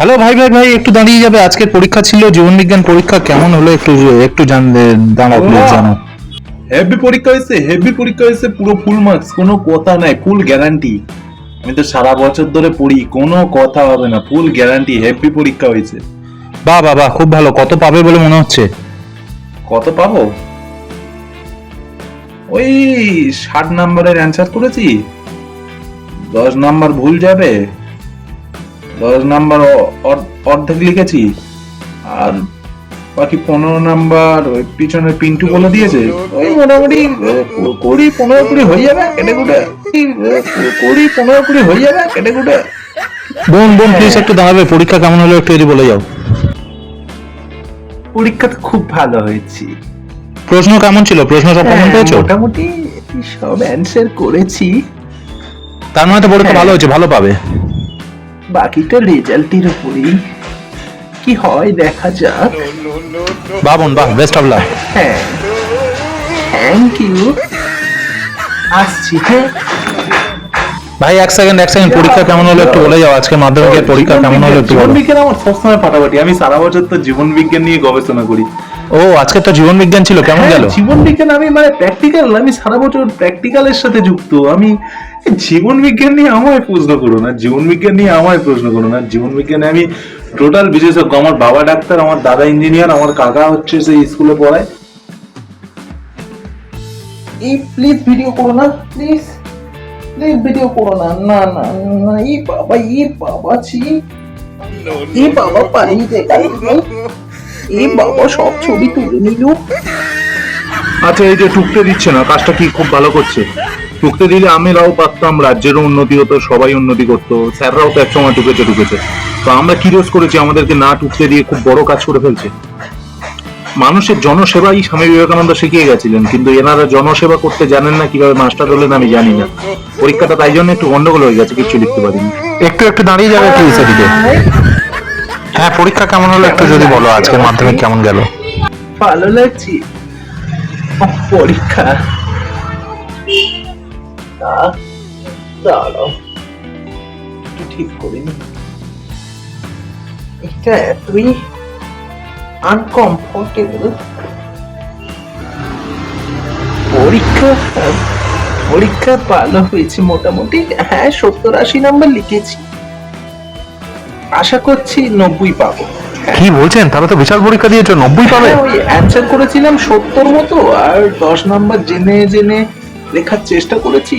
Hello ভাই ভাই ভাই একটু দাঁড়িয়ে যাবে। আজকের পরীক্ষা ছিল জীবন বিজ্ঞান পরীক্ষা কেমন হলো একটু একটু জান দাঁড়াও প্লিজ জানো হেভি পরীক্ষা হয়েছে হেভি পরীক্ষা হয়েছে পুরো ফুল মার্কস কোনো কথা নাই ফুল গ্যারান্টি আমি তো সারা বছর ধরে পড়ি কোনো কথা হবে না ফুল গ্যারান্টি হেভি পরীক্ষা হয়েছে। বাহ বাহ বাহ খুব ভালো কত পাবে বলে মনে হচ্ছে? কত পাবো? ওই ষাট নাম্বারের অ্যান্সার করেছি। দশ নাম্বার ভুল যাবে। দশ নাম্বার অর্ধেক লিখেছি। আর বাকি পনেরো নাম্বার ওই পিছনে পিন্টু বলে দিয়েছে। ওই মোটামুটি কুড়ি পনেরো কুড়ি হয়ে যাবে কেটে কুটে। কুড়ি পনেরো কুড়ি হয়ে যাবে কেটে কুটে। বোন বোন প্লিজ একটু দাঁড়াবে। পরীক্ষা কেমন হলো একটু বলে যাও। পরীক্ষা তো খুব ভালো হয়েছে। প্রশ্ন কেমন ছিল? প্রশ্ন সব কেমন হ্যাঁ, পেয়েছ? মোটামুটি সব অ্যান্সার করেছি। তার মানে তো পরীক্ষা ভালো হয়েছে ভালো পাবে। বাকিটা রেজাল্টের উপরেই। কি হয় দেখা যাক। বাহ বোন বাহ বেস্ট অফ লাক হ্যাঁ। থ্যাংক ইউ আসছি হ্যাঁ। ভাই এক সেকেন্ড এক সেকেন্ড পরীক্ষা কেমন হলো একটু বলে যাও। আজকে মাধ্যমিকের পরীক্ষা কেমন হলো একটু জীবন বিজ্ঞান আমার সবসময় ফাটাফাটি আমি সারা বছর তো জীবন বিজ্ঞান নিয়ে গবেষণা করি। ও আজকে তো জীবন বিজ্ঞান ছিল কেমন হ্যাঁ, গেল? জীবন বিজ্ঞান আমি মানে প্র্যাকটিক্যাল আমি সারা বছর প্র্যাকটিক্যালের সাথে যুক্ত। আমি জীবন বিজ্ঞান নিয়ে আমায় প্রশ্ন করো না জীবন বিজ্ঞান নিয়ে আমায় প্রশ্ন করো না। জীবন বিজ্ঞানে আমি টোটাল বিশেষজ্ঞ আমার বাবা ডাক্তার আমার দাদা ইঞ্জিনিয়ার আমার কাকা হচ্ছে সেই স্কুলে পড়ায়। এই প্লিজ ভিডিও করো না প্লিজ প্লিজ ভিডিও করো না না না না এই বাবা এই বাবা ছি। এই বাবা পালিয়ে দেখাই এই বাবা সব ছবি তুলে নিল। আচ্ছা এই যে টুকতে দিচ্ছে না কাজটা কি খুব ভালো করছে? টুকতে দিলে আমরাও পারতাম রাজ্যেরও উন্নতি হতো সবাই উন্নতি করতো স্যাররাও তো একসময় টুকেছে টুকেছে তো আমরা কি দোষ করেছি আমাদেরকে না টুকতে দিয়ে খুব বড় কাজ করে ফেলছে? মানুষের জনসেবাই স্বামী বিবেকানন্দ শিখিয়ে গেছিলেন কিন্তু এনারা জনসেবা করতে জানেন না কীভাবে মাস্টার হলেন আমি জানি না। পরীক্ষাটা তাই জন্য একটু গন্ডগোল হয়ে গেছে কিছু লিখতে পারিনি। একটু একটু দাঁড়িয়ে যাবে প্লিজ এদিকে। হ্যাঁ পরীক্ষা কেমন হলো একটু যদি বলো আজকের মাধ্যমিক কেমন গেল? ভালো লাগছে। পরীক্ষা। দাঁড়াও। ঠিক করিনি এটা এতই আনকমফোর্টেবল পরীক্ষা পরীক্ষা ভালো হয়েছে মোটামুটি। হ্যাঁ সত্তর আশি নাম্বার লিখেছি। আশা করছি নব্বই পাবো। কি বলছেন? তাহলে তো বিশাল পরীক্ষা দিয়েছ নব্বই পাবে। হ্যাঁ, ওই অ্যান্সার করেছিলাম সত্তর মতো আর দশ নাম্বার জেনে জেনে লেখার চেষ্টা করেছি।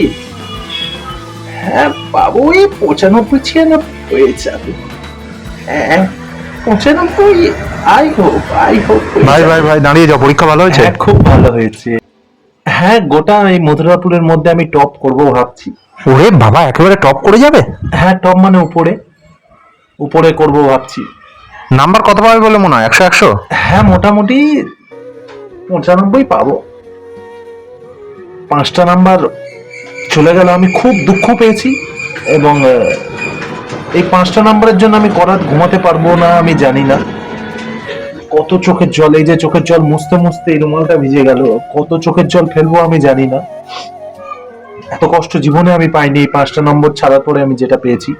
হ্যাঁ পাবো ওই পঁচানব্বই ছিয়ানব্বই হয়ে যাবে হ্যাঁ পঁচানব্বই আই হোপ আই হোপ। ভাই ভাই ভাই দাঁড়িয়ে যাও পরীক্ষা ভালো হয়েছে? হ্যাঁ খুব ভালো হয়েছে। হ্যাঁ গোটা এই মথুরাপুরের মধ্যে আমি টপ করব ভাবছি। ওরে বাবা একেবারে টপ করে যাবে? হ্যাঁ টপ মানে উপরে। উপরে করব ভাবছি। নাম্বার কত পাবে বলে মনে হয়? একশো একশো? হ্যাঁ মোটামুটি পঁচানব্বই পাবো। পাঁচটা নাম্বার চলে গেল আমি খুব দুঃখ পেয়েছি এবং এই পাঁচটা নাম্বারের জন্য আমি করাত ঘুমাতে পারব না আমি জানি না। কত চোখের জল এই যে চোখের জল মুছতে মুছতে এই রুমালটা ভিজে গেল কত চোখের জল ফেলব আমি জানি না। এত কষ্ট জীবনে আমি পাইনি এই পাঁচটা নম্বর ছাড়ার পরে আমি যেটা পেয়েছি।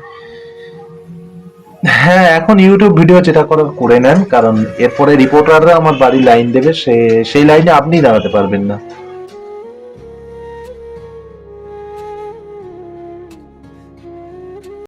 হ্যাঁ এখন ইউটিউব ভিডিও যেটা করো, করে নেন, কারণ এরপরে রিপোর্টাররা আমার বাড়ি লাইন দেবে, সে, সেই লাইনে আপনি দাঁড়াতে পারবেন না।